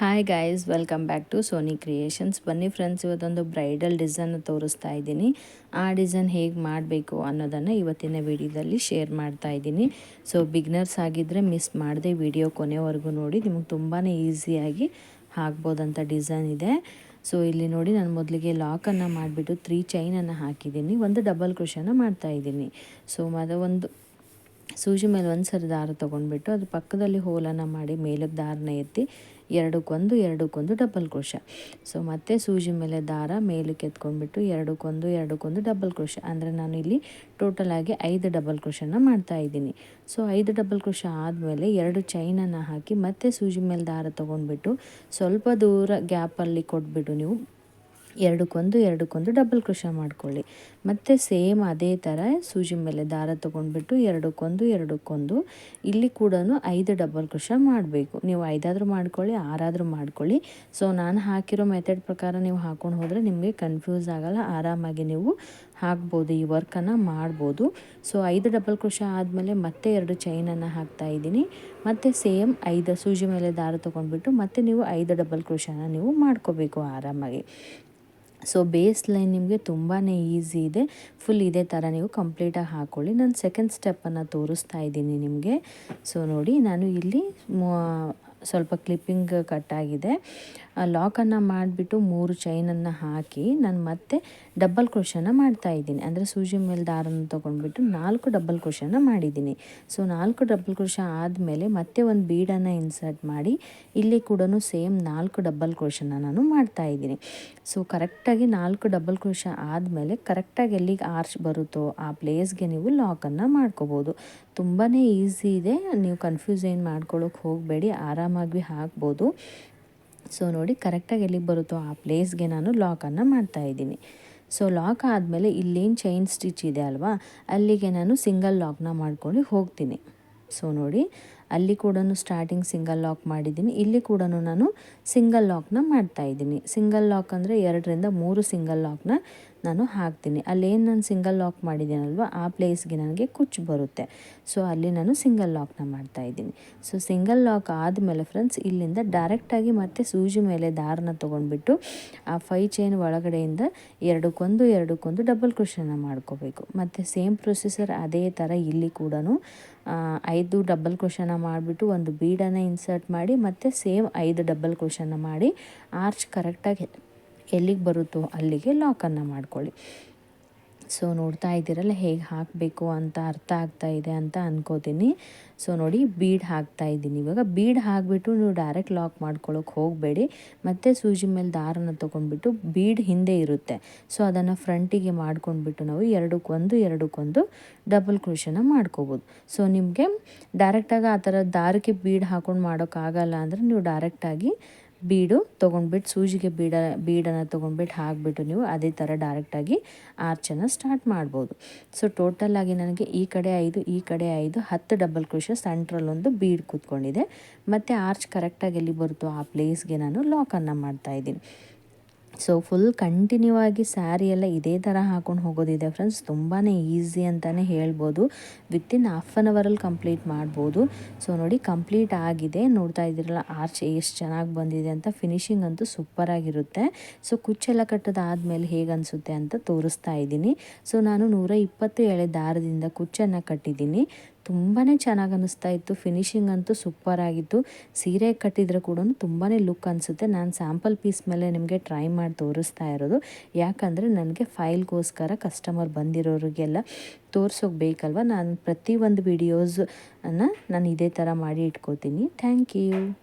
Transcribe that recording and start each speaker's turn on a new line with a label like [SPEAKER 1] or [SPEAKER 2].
[SPEAKER 1] Hi guys welcome back to Soni creations ಬನ್ನಿ friends ಇವತ್ತೊಂದು bridal design ತೋರಿಸ್ತಾ ಇದ್ದೀನಿ. ಆ ಡಿಸೈನ್ ಹೇಗೆ ಮಾಡಬೇಕು ಅನ್ನೋದನ್ನು ಇವತ್ತಿನ ವಿಡಿಯೋದಲ್ಲಿ ಶೇರ್ ಮಾಡ್ತಾ ಇದ್ದೀನಿ. ಸೊ ಬಿಗ್ನರ್ಸ್ ಆಗಿದ್ದರೆ ಮಿಸ್ ಮಾಡದೆ ವಿಡಿಯೋ ಕೊನೆವರೆಗೂ ನೋಡಿ, ನಿಮಗೆ ತುಂಬಾ ಈಸಿಯಾಗಿ ಹಾಕ್ಬೋದಂಥ ಡಿಸೈನ್ ಇದೆ. ಸೊ ಇಲ್ಲಿ ನೋಡಿ ನಾನು ಮೊದಲಿಗೆ ಲಾಕನ್ನು ಮಾಡಿಬಿಟ್ಟು ತ್ರೀ ಚೈನನ್ನು ಹಾಕಿದ್ದೀನಿ. ಒಂದು ಡಬಲ್ ಕ್ರೋಶನ ಮಾಡ್ತಾ ಇದ್ದೀನಿ. ಸೊ ಮತ್ತು ಒಂದು ಸೂಜಿ ಮೇಲೆ ಒಂದು ಸರಿ ದಾರ ತೊಗೊಂಡ್ಬಿಟ್ಟು ಅದು ಪಕ್ಕದಲ್ಲಿ ಹೋಲನ್ನು ಮಾಡಿ ಮೇಲಕ್ಕೆ ದಾರನ ಎತ್ತಿ ಎರಡಕ್ಕೊಂದು ಎರಡಕ್ಕೊಂದು ಡಬಲ್ ಕ್ರೋಶ ಸೊ ಮತ್ತೆ ಸೂಜಿ ಮೇಲೆ ದಾರ ಮೇಲಕ್ಕೆ ಎತ್ಕೊಂಡ್ಬಿಟ್ಟು ಎರಡಕ್ಕೊಂದು ಎರಡಕ್ಕೊಂದು ಡಬಲ್ ಕ್ರೋಶ ಅಂದರೆ ನಾನು ಇಲ್ಲಿ ಟೋಟಲಾಗಿ ಐದು ಡಬಲ್ ಕ್ರೋಶನ ಮಾಡ್ತಾ ಇದ್ದೀನಿ. ಸೊ ಐದು ಡಬಲ್ ಕ್ರೋಶ ಆದಮೇಲೆ ಎರಡು ಚೈನನ್ನು ಹಾಕಿ ಮತ್ತೆ ಸೂಜಿ ಮೇಲೆ ದಾರ ತೊಗೊಂಡ್ಬಿಟ್ಟು ಸ್ವಲ್ಪ ದೂರ ಗ್ಯಾಪಲ್ಲಿ ಕೊಟ್ಬಿಟ್ಟು ನೀವು ಎರಡಕ್ಕೊಂದು ಎರಡಕ್ಕೊಂದು ಡಬಲ್ ಕ್ರೋಶ ಮಾಡ್ಕೊಳ್ಳಿ. ಮತ್ತು ಸೇಮ್ ಅದೇ ಥರ ಸೂಜಿ ಮೇಲೆ ದಾರ ತೊಗೊಂಡ್ಬಿಟ್ಟು ಎರಡಕ್ಕೊಂದು ಎರಡಕ್ಕೊಂದು. ಇಲ್ಲಿ ಕೂಡ ಐದು ಡಬಲ್ ಕ್ರೋಶ ಮಾಡಬೇಕು. ನೀವು ಐದಾದರೂ ಮಾಡ್ಕೊಳ್ಳಿ, ಆರಾದರೂ ಮಾಡ್ಕೊಳ್ಳಿ. ಸೊ ನಾನು ಹಾಕಿರೋ ಮೆಥಡ್ ಪ್ರಕಾರ ನೀವು ಹಾಕೊಂಡು ಹೋದರೆ ನಿಮಗೆ ಕನ್ಫ್ಯೂಸ್ ಆಗಲ್ಲ. ಆರಾಮಾಗಿ ನೀವು ಹಾಕ್ಬೋದು, ಈ ವರ್ಕನ್ನು ಮಾಡ್ಬೋದು. ಸೊ ಐದು ಡಬಲ್ ಕ್ರೋಶ ಆದಮೇಲೆ ಮತ್ತೆ ಎರಡು ಚೈನನ್ನು ಹಾಕ್ತಾ ಇದ್ದೀನಿ. ಮತ್ತು ಸೇಮ್ ಐದು ಸೂಜಿ ಮೇಲೆ ದಾರ ತೊಗೊಂಡ್ಬಿಟ್ಟು ಮತ್ತೆ ನೀವು ಐದು ಡಬಲ್ ಕ್ರೋಶನ ನೀವು ಮಾಡ್ಕೋಬೇಕು ಆರಾಮಾಗಿ. ಸೊ ಬೇಸ್ ಲೈನ್ ನಿಮಗೆ ತುಂಬಾ ಈಸಿ ಇದೆ. ಫುಲ್ ಇದೇ ಥರ ನೀವು ಕಂಪ್ಲೀಟಾಗಿ ಹಾಕ್ಕೊಳ್ಳಿ ನಾನು ಸೆಕೆಂಡ್ ಸ್ಟೆಪ್ಪನ್ನು ತೋರಿಸ್ತಾ ಇದ್ದೀನಿ ನಿಮಗೆ. ಸೊ ನೋಡಿ, ನಾನು ಇಲ್ಲಿ ಸ್ವಲ್ಪ ಕ್ಲಿಪ್ಪಿಂಗ್ ಕಟ್ಟಾಗಿದೆ ಲಾಕನ್ನು ಮಾಡಿಬಿಟ್ಟು ಮೂರು ಚೈನನ್ನು ಹಾಕಿ ನಾನು ಮತ್ತೆ ಡಬಲ್ ಕ್ರೋಶನ ಮಾಡ್ತಾ ಇದ್ದೀನಿ. ಅಂದರೆ ಸೂಜಿ ಮೇಲೆ ದಾರನ್ನು ತೊಗೊಂಡ್ಬಿಟ್ಟು ನಾಲ್ಕು ಡಬಲ್ ಕ್ರೋಶನ ಮಾಡಿದ್ದೀನಿ. ಸೊ ನಾಲ್ಕು ಡಬಲ್ ಕ್ರೋಶ ಆದಮೇಲೆ ಮತ್ತೆ ಒಂದು ಬೀಡನ್ನು ಇನ್ಸರ್ಟ್ ಮಾಡಿ, ಇಲ್ಲಿ ಕೂಡ ಸೇಮ್ ನಾಲ್ಕು ಡಬಲ್ ಕ್ರೋಶನ ನಾನು ಮಾಡ್ತಾ ಇದ್ದೀನಿ. ಸೊ ಕರೆಕ್ಟಾಗಿ ನಾಲ್ಕು ಡಬಲ್ ಕ್ರೋಶ ಆದಮೇಲೆ ಕರೆಕ್ಟಾಗಿ ಎಲ್ಲಿಗೆ ಆರ್ಚ್ ಬರುತ್ತೋ ಆ ಪ್ಲೇಸ್ಗೆ ನೀವು ಲಾಕನ್ನು ಮಾಡ್ಕೋಬೋದು. ತುಂಬಾ ಈಸಿ ಇದೆ. ನೀವು ಕನ್ಫ್ಯೂಸ್ ಏನು ಮಾಡ್ಕೊಳ್ಳೋಕೆ ಹೋಗಬೇಡಿ. ಆರಾಮಾಗಿ ಹಾಕ್ಬೋದು. ಸೊ ನೋಡಿ ಕರೆಕ್ಟಾಗಿ ಎಲ್ಲಿಗೆ ಬರುತ್ತೋ ಆ ಪ್ಲೇಸ್ಗೆ ನಾನು ಲಾಕನ್ನು ಮಾಡ್ತಾಯಿದ್ದೀನಿ ಸೊ ಲಾಕ್ ಆದಮೇಲೆ ಇಲ್ಲೇನು ಚೈನ್ ಸ್ಟಿಚ್ ಇದೆ ಅಲ್ವಾ, ಅಲ್ಲಿಗೆ ನಾನು ಸಿಂಗಲ್ ಲಾಕ್ನ ಮಾಡ್ಕೊಂಡು ಹೋಗ್ತೀನಿ. ಸೊ ನೋಡಿ, ಅಲ್ಲಿ ಕೂಡ ಸ್ಟಾರ್ಟಿಂಗ್ ಸಿಂಗಲ್ ಲಾಕ್ ಮಾಡಿದ್ದೀನಿ, ಇಲ್ಲಿ ಕೂಡ ನಾನು ಸಿಂಗಲ್ ಲಾಕ್ನ ಮಾಡ್ತಾಯಿದ್ದೀನಿ ಸಿಂಗಲ್ ಲಾಕ್ ಅಂದರೆ ಎರಡರಿಂದ ಮೂರು ಸಿಂಗಲ್ ಲಾಕ್ನ ನಾನು ಹಾಕ್ತೀನಿ. ಅಲ್ಲೇನು ನಾನು ಸಿಂಗಲ್ ಲಾಕ್ ಮಾಡಿದ್ದೀನಲ್ವ, ಆ ಪ್ಲೇಸ್ಗೆ ನನಗೆ ಕುಚ್ಚು ಬರುತ್ತೆ. ಸೊ ಅಲ್ಲಿ ನಾನು ಸಿಂಗಲ್ ಲಾಕ್ನ ಮಾಡ್ತಾ ಇದ್ದೀನಿ. ಸೊ ಸಿಂಗಲ್ ಲಾಕ್ ಆದಮೇಲೆ ಫ್ರೆಂಡ್ಸ್ ಇಲ್ಲಿಂದ ಡೈರೆಕ್ಟಾಗಿ ಮತ್ತೆ ಸೂಜಿ ಮೇಲೆ ದಾರನ ತೊಗೊಂಡ್ಬಿಟ್ಟು, ಆ ಫೈ ಚೈನ್ ಒಳಗಡೆಯಿಂದ ಎರಡಕ್ಕೊಂದು ಎರಡಕ್ಕೊಂದು ಡಬಲ್ ಕ್ರೋಶನ ಮಾಡ್ಕೋಬೇಕು. ಮತ್ತು ಸೇಮ್ ಪ್ರೊಸೆಸರ್ ಅದೇ ಥರ ಇಲ್ಲಿ ಕೂಡ ಐದು ಡಬಲ್ ಕ್ರೋಶನ ಮಾಡಿಬಿಟ್ಟು ಒಂದು ಬೀಡನ್ನು ಇನ್ಸರ್ಟ್ ಮಾಡಿ, ಮತ್ತು ಸೇಮ್ ಐದು ಡಬಲ್ ಕ್ರೋಶನ ಮಾಡಿ ಆರ್ಚ್ ಕರೆಕ್ಟಾಗಿ ಎಲ್ಲಿಗೆ ಬರುತ್ತೋ ಅಲ್ಲಿಗೆ ಲಾಕನ್ನು ಮಾಡ್ಕೊಳ್ಳಿ. ಸೊ ನೋಡ್ತಾ ಇದ್ದೀರಲ್ಲ ಹೇಗೆ ಹಾಕಬೇಕು ಅಂತ ಅರ್ಥ ಆಗ್ತಾ ಇದೆ ಅಂತ ಅನ್ಕೋತೀನಿ. ಸೊ ನೋಡಿ ಬೀಡ್ ಹಾಕ್ತಾ ಇದ್ದೀನಿ. ಇವಾಗ ಬೀಡ್ ಹಾಕಿಬಿಟ್ಟು ನೀವು ಡೈರೆಕ್ಟ್ ಲಾಕ್ ಮಾಡ್ಕೊಳ್ಳೋಕೆ ಹೋಗಬೇಡಿ. ಮತ್ತು ಸೂಜಿ ಮೇಲೆ ದಾರನ ತೊಗೊಂಡ್ಬಿಟ್ಟು ಬೀಡ್ ಹಿಂದೆ ಇರುತ್ತೆ. ಸೊ ಅದನ್ನು ಫ್ರಂಟಿಗೆ ಮಾಡ್ಕೊಂಡ್ಬಿಟ್ಟು ನಾವು ಎರಡಕ್ಕೊಂದು ಎರಡಕ್ಕೊಂದು ಡಬಲ್ ಕ್ರೋಶನ ಮಾಡ್ಕೋಬೋದು. ಸೊ ನಿಮಗೆ ಡೈರೆಕ್ಟಾಗಿ ಆ ಥರ ದಾರಕ್ಕೆ ಬೀಡ್ ಹಾಕೊಂಡು ಮಾಡೋಕ್ಕಾಗಲ್ಲ ಅಂದರೆ ನೀವು ಡೈರೆಕ್ಟಾಗಿ ಬೀಡು ತೊಗೊಂಡ್ಬಿಟ್ಟು ಸೂಜಿಗೆ ಬೀಡ ಬೀಡನ್ನು ತೊಗೊಂಡ್ಬಿಟ್ಟು ಹಾಕ್ಬಿಟ್ಟು ನೀವು ಅದೇ ಥರ ಡೈರೆಕ್ಟಾಗಿ ಆರ್ಚನ್ನು ಸ್ಟಾರ್ಟ್ ಮಾಡ್ಬೋದು. ಸೊ ಟೋಟಲಾಗಿ ನನಗೆ ಈ ಕಡೆ ಐದು, ಈ ಕಡೆ ಐದು, ಹತ್ತು ಡಬಲ್ ಕ್ರೋಶ ಸೆಂಟ್ರಲ್ಲೊಂದು ಬೀಡ್ ಕೂತ್ಕೊಂಡಿದೆ. ಮತ್ತು ಆರ್ಚ್ ಕರೆಕ್ಟಾಗಿ ಎಲ್ಲಿ ಬರುತ್ತೋ ಆ ಪ್ಲೇಸ್ಗೆ ನಾನು ಲಾಕನ್ನು ಮಾಡ್ತಾಯಿದ್ದೀನಿ ಸೊ ಫುಲ್ ಕಂಟಿನ್ಯೂ ಆಗಿ ಸ್ಯಾರಿ ಎಲ್ಲ ಇದೇ ಥರ ಹಾಕೊಂಡು ಹೋಗೋದಿದೆ ಫ್ರೆಂಡ್ಸ್ ತುಂಬಾ ಈಸಿ ಅಂತಲೇ ಹೇಳ್ಬೋದು. ವಿತಿನ್ ಹಾಫ್ ಆನ್ ಅವರಲ್ಲಿ ಕಂಪ್ಲೀಟ್ ಮಾಡ್ಬೋದು. ಸೊ ನೋಡಿ ಕಂಪ್ಲೀಟ್ ಆಗಿದೆ. ನೋಡ್ತಾ ಇದ್ದೀರಲ್ಲ ಆರ್ಚ್ ಎಷ್ಟು ಚೆನ್ನಾಗಿ ಬಂದಿದೆ ಅಂತ. ಫಿನಿಶಿಂಗ್ ಅಂತೂ ಸೂಪರಾಗಿರುತ್ತೆ ಸೊ ಕುಚ್ಚೆಲ್ಲ ಕಟ್ಟೋದಾದಮೇಲೆ ಹೇಗೆ ಅನಿಸುತ್ತೆ ಅಂತ ತೋರಿಸ್ತಾ ಇದ್ದೀನಿ. ಸೊ ನಾನು ನೂರ ಇಪ್ಪತ್ತು ಎಳೆ ದಾರದಿಂದ ಕುಚ್ಚನ್ನು ಕಟ್ಟಿದ್ದೀನಿ. ತುಂಬಾ ಚೆನ್ನಾಗಿ ಅನ್ನಿಸ್ತಾ ಇತ್ತು. ಫಿನಿಶಿಂಗ್ ಅಂತೂ ಸೂಪರ್ ಆಗಿತ್ತು. ಸೀರೆ ಕಟ್ಟಿದ್ರೆ ಕೂಡ ತುಂಬಾ ಲುಕ್ ಅನಿಸುತ್ತೆ. ನಾನು ಸ್ಯಾಂಪಲ್ ಪೀಸ್ ಮೇಲೆ ನಿಮಗೆ ಟ್ರೈ ಮಾಡಿ ತೋರಿಸ್ತಾ ಇರೋದು. ಯಾಕಂದರೆ ನನಗೆ ಫೈಲ್ಗೋಸ್ಕರ ಕಸ್ಟಮರ್ ಬಂದಿರೋರಿಗೆಲ್ಲ ತೋರ್ಸೋಕೆ ಬೇಕಲ್ವ? ನಾನು ಪ್ರತಿಯೊಂದು ವಿಡಿಯೋಸನ್ನು ನಾನು ಇದೇ ಥರ ಮಾಡಿ ಇಟ್ಕೋತೀನಿ. Thank you